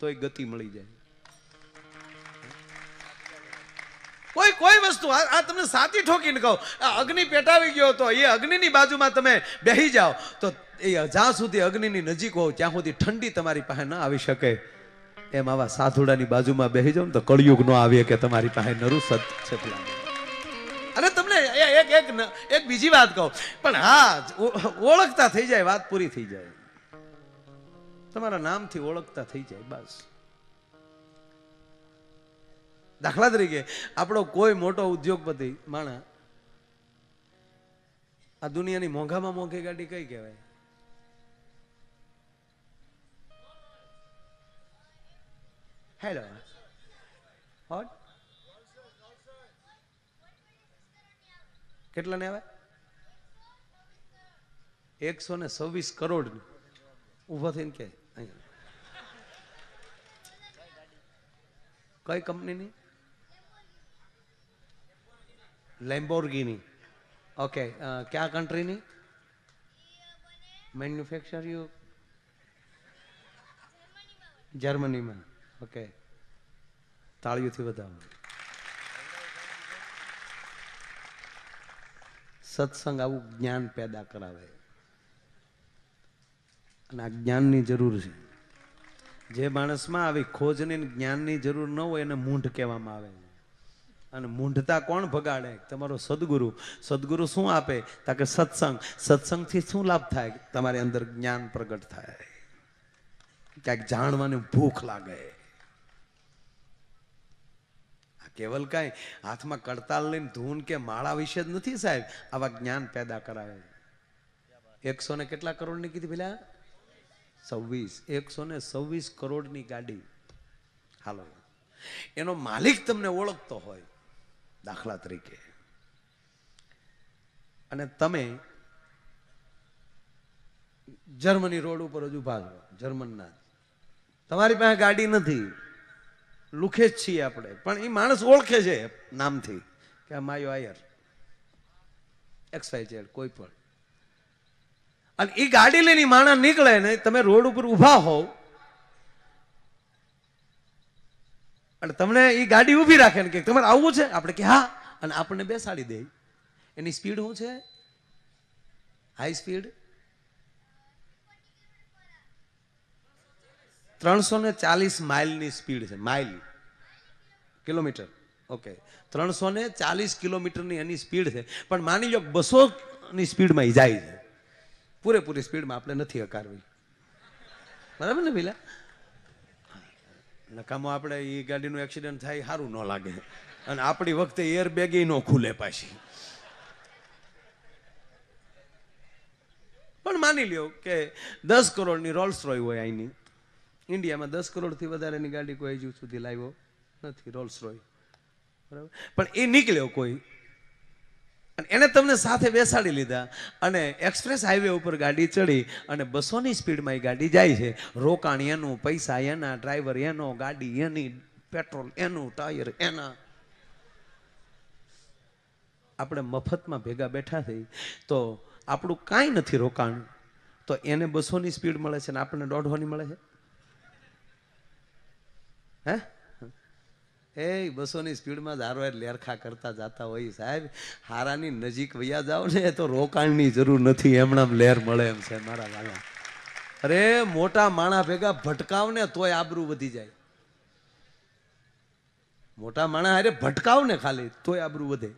તોય ગતિ મળી જાય. કોઈ કોઈ વસ્તુ, આ તમને સાચી ઠોકીને કહું. અગ્નિ પેટાવી ગયો તો એ અગ્નિની બાજુમાં તમે બેસી જાઓ. તો એ જ્યાં સુધી અગ્નિની નજીક હોવ ત્યાં સુધી ઠંડી તમારી પાસે ન આવી શકે. એમ આવા સાધુડાની બાજુમાં બેસી જાઓ ને તો કળિયુગ ન આવે કે તમારી પાસે નરું સત છે અને તમને એક એક એક બીજી વાત કહું. પણ હા ઓળખતા થઈ જાય, વાત પૂરી થઈ જાય. તમારા નામથી ઓળખતા થઈ જાય, બસ. દાખલા તરીકે, આપણો કોઈ મોટો ઉદ્યોગપતિ, માણા, આ દુનિયાની મોંઘામાં મોંઘી ગાડી કઈ કહેવાય? હેલો હોટ કેટલા ને આવે? એકસો ને છવ્વીસ કરોડ ઊભો થઈને કે કઈ કંપનીની? લેમ્બોર્ગીની ઓકે કયા કન્ટ્રીની મેન્યુફેક્ચર યુ જર્મનીમાં ઓકે તાળીઓથી વધાવો સત્સંગ આવું જ્ઞાન પેદા કરાવે. અને આ જ્ઞાનની જરૂર છે. જે માણસમાં આવી ખોજની જ્ઞાનની જરૂર ન હોય એને મૂંઢ કહેવામાં આવે છે. અને મૂંઢતા કોણ ભગાડે? તમારો સદગુરુ. સદગુરુ શું આપે? તાકે સત્સંગ. સત્સંગથી શું લાભ થાય? તમારી અંદર જ્ઞાન પ્રગટ થાય. ક્યાંક જાણવાની ભૂખ લાગે. આ કેવલ કાંઈ હાથમાં કડતાલ લઈને ધૂન કે માળા વિશે જ નથી સાહેબ. આવા જ્ઞાન પેદા કરાવે. એકસો ને કેટલા કરોડની કીધી પેલા સવ્વીસ એકસો ને સવ્વીસ કરોડની ગાડી. હાલો. એનો માલિક તમને ઓળખતો હોય દાખલા તરીકે. અને તમે જર્મની રોડ ઉપર હજુ ભાગો જર્મનના. તમારી પાસે ગાડી નથી. લુખે જ છીએ આપણે. પણ એ માણસ ઓળખે છે નામથી, કે આ માયો આયર. એક્સ કોઈ પણ. અને એ ગાડી લઈને માણસ નીકળે ને તમે રોડ ઉપર ઊભા હોવ, અને તમને એ ગાડી ઊભી રાખે ને કે તમારે આવવું છે? આપણે કે હા, અને આપણને બેસાડી દે. એની સ્પીડ શું છે? High speed? ત્રણસો ને ચાલીસ માઇલની સ્પીડ છે, માઇલ, કિલોમીટર. ઓકે. ત્રણસો ને ચાલીસ કિલોમીટરની એની સ્પીડ છે. પણ માની લો બસો ની સ્પીડમાં એ જાય છે. પૂરેપૂરી સ્પીડમાં આપણે નથી હકારવી. બરાબર ને પેલા નકામો આપણે એ ગાડીનું એક્સિડન્ટ થાય સારું ન લાગે. અને આપણી વખતે એર બેગ ન ખુલે પાછી. પણ માની લ્યો કે દસ કરોડની રોલ્સ રોય હોય અહીંની ઇન્ડિયામાં દસ કરોડથી વધારેની ગાડી કોઈ હજુ સુધી લાવ્યો નથી રોલ્સ રોય બરાબર? પણ એ નીકળ્યો કોઈ અને એને તમને સાથે બેસાડી લીધા. અને એક્સપ્રેસ હાઈવે ઉપર ગાડી ચડી અને બસોની સ્પીડમાં એ ગાડી જાય છે. રોકાણ એનું, પૈસા એના, ડ્રાઈવર એનો, ગાડી એની, પેટ્રોલ એનું, ટાયર એના. આપણે મફતમાં ભેગા બેઠા થઈ. તો આપણું કાંઈ નથી રોકાણ. તો એને બસોની સ્પીડ મળે છે ને આપણને દોઢવાની મળે છે? હે? એ બસોની સ્પીડમાં ધારો લેરખા કરતા જતા હોય સાહેબ. હારાની નજીક વયા જાઓ ને તો રોકાણની જરૂર નથી. એમણામ લેર મળે એમ છે મારા વાલા. અરે, મોટા માણા ભેગા ભટકાવ ને તોય આબરૂ વધી જાય. મોટા માણા, અરે, ભટકાવ ને ખાલી, તોય આબરૂ વધે.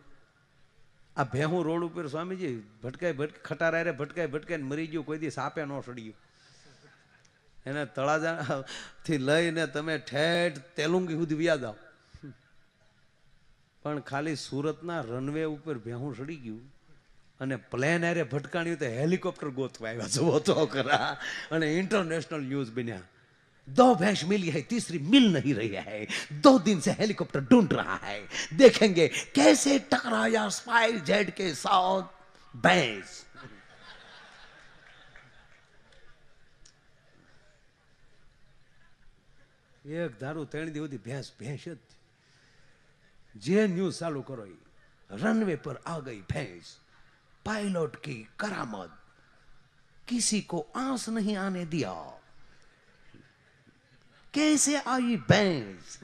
આ ભેહું રોડ ઉપર સ્વામીજી, ભટકાય ભટક ખટારા રે ભટકાય ભટકાય મરી ગયું, કોઈ દી સાપે ન સડ્યું એને તળાજા થી લઈને તમે ઠેઠ તેલુંગી સુધી વ્યા જાઓ. પણ ખાલી સુરતના રનવે ઉપર ભેહું સડી ગયું અને પ્લેન હારે ભટકાણ્યું તો હેલિકોપ્ટર ગોતવા આવ્યા જુઓ તો ખરા અને ઇન્ટરનેશનલ ન્યૂઝ બન્યા दो भैंस मिली है तीसरी मिल नहीं रही है दो दिन से हेलीकॉप्टर ढूंढ रहा है देखेंगे कैसे टकराया स्पाइस जेट के साथ भैंस એક ધારું ત્રણ દી સુધી ભેંસ ભેંસ જ जे न्यूज़ चालू करो रनवे पर आ गई भैंस पायलट की करामद, किसी को आंस नहीं आने दिया। कैसे आई भैंस?